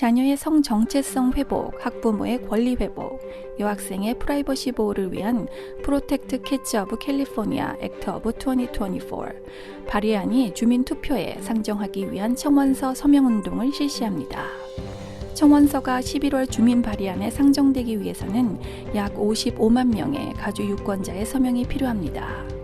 자녀의 성 정체성 회복, 학부모의 권리 회복, 여학생의 프라이버시 보호를 위한 프로텍트 키즈 오브 캘리포니아 액트 오브 2024 발의안이 주민 투표에 상정하기 위한 청원서 서명 운동을 실시합니다. 청원서가 11월 주민 발의안에 상정되기 위해서는 약 55만 명의 가주 유권자의 서명이 필요합니다.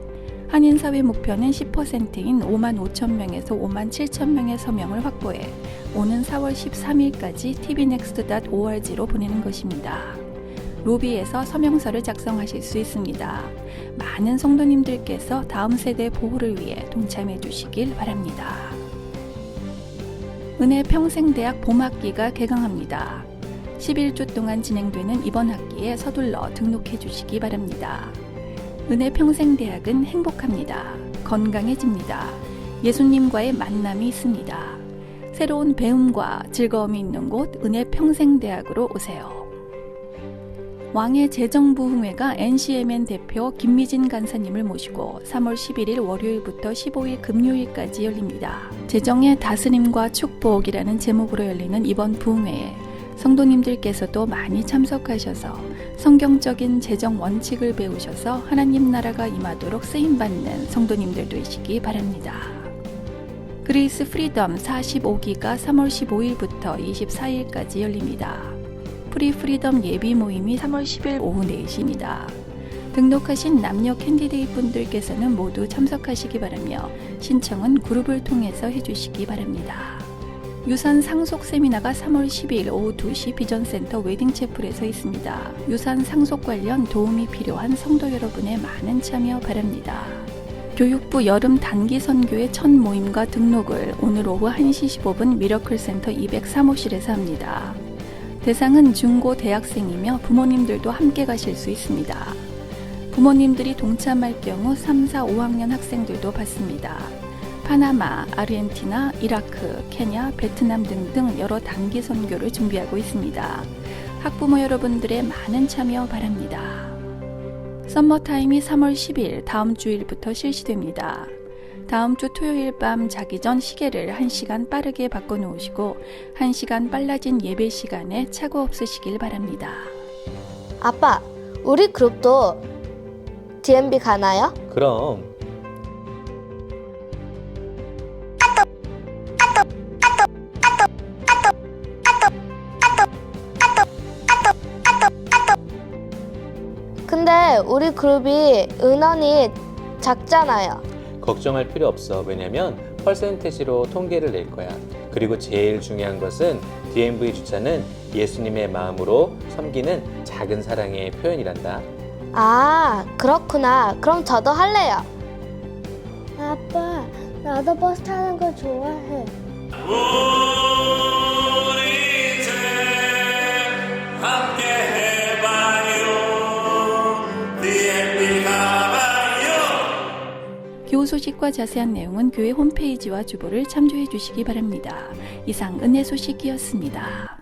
한인 사회 목표는 10%인 5만 5천 명에서 5만 7천 명의 서명을 확보해 오는 4월 13일까지 tvnext.org로 보내는 것입니다. 로비에서 서명서를 작성하실 수 있습니다. 많은 성도님들께서 다음 세대 보호를 위해 동참해 주시길 바랍니다. 은혜 평생대학 봄학기가 개강합니다. 11주 동안 진행되는 이번 학기에 서둘러 등록해 주시기 바랍니다. 은혜 평생대학은 행복합니다. 건강해집니다. 예수님과의 만남이 있습니다. 새로운 배움과 즐거움이 있는 곳 은혜 평생대학으로 오세요. 왕의 재정부흥회가 NCMN 대표 김미진 간사님을 모시고 3월 11일 월요일부터 15일 금요일까지 열립니다. 재정의 다스림과 축복이라는 제목으로 열리는 이번 부흥회에 성도님들께서도 많이 참석하셔서 성경적인 재정 원칙을 배우셔서 하나님 나라가 임하도록 쓰임받는 성도님들 되시기 바랍니다. 그리스 프리덤 45기가 3월 15일부터 24일까지 열립니다. 프리 프리덤 예비 모임이 3월 10일 오후 4시입니다. 등록하신 남녀 캔디데이 분들께서는 모두 참석하시기 바라며 신청은 그룹을 통해서 해주시기 바랍니다. 유산 상속 세미나가 3월 10일 오후 2시 비전센터 웨딩채플에서 있습니다. 유산 상속 관련 도움이 필요한 성도 여러분의 많은 참여 바랍니다. 교육부 여름 단기 선교의 첫 모임과 등록을 오늘 오후 1시 15분 미러클 센터 203호실에서 합니다. 대상은 중고 대학생이며 부모님들도 함께 가실 수 있습니다. 부모님들이 동참할 경우 3, 4, 5학년 학생들도 받습니다. 파나마, 아르헨티나, 이라크, 케냐, 베트남 등등 여러 단기 선교를 준비하고 있습니다. 학부모 여러분들의 많은 참여 바랍니다. 썸머타임이 3월 10일 다음 주일부터 실시됩니다. 다음 주 토요일 밤 자기 전 시계를 1시간 빠르게 바꿔놓으시고 1시간 빨라진 예배 시간에 착오 없으시길 바랍니다. 아빠, 우리 그룹도 DMB 가나요? 그럼 근데 우리 그룹이 은원이 작잖아요. 걱정할 필요 없어. 왜냐면 퍼센테지로 통계를 낼 거야. 그리고 제일 중요한 것은 DMV 주차는 예수님의 마음으로 섬기는 작은 사랑의 표현이란다. 아, 그렇구나. 그럼 저도 할래요. 아빠, 나도 버스 타는 거 좋아해. 소식과 자세한 내용은 교회 홈페이지와 주보를 참조해 주시기 바랍니다. 이상 은혜 소식이었습니다.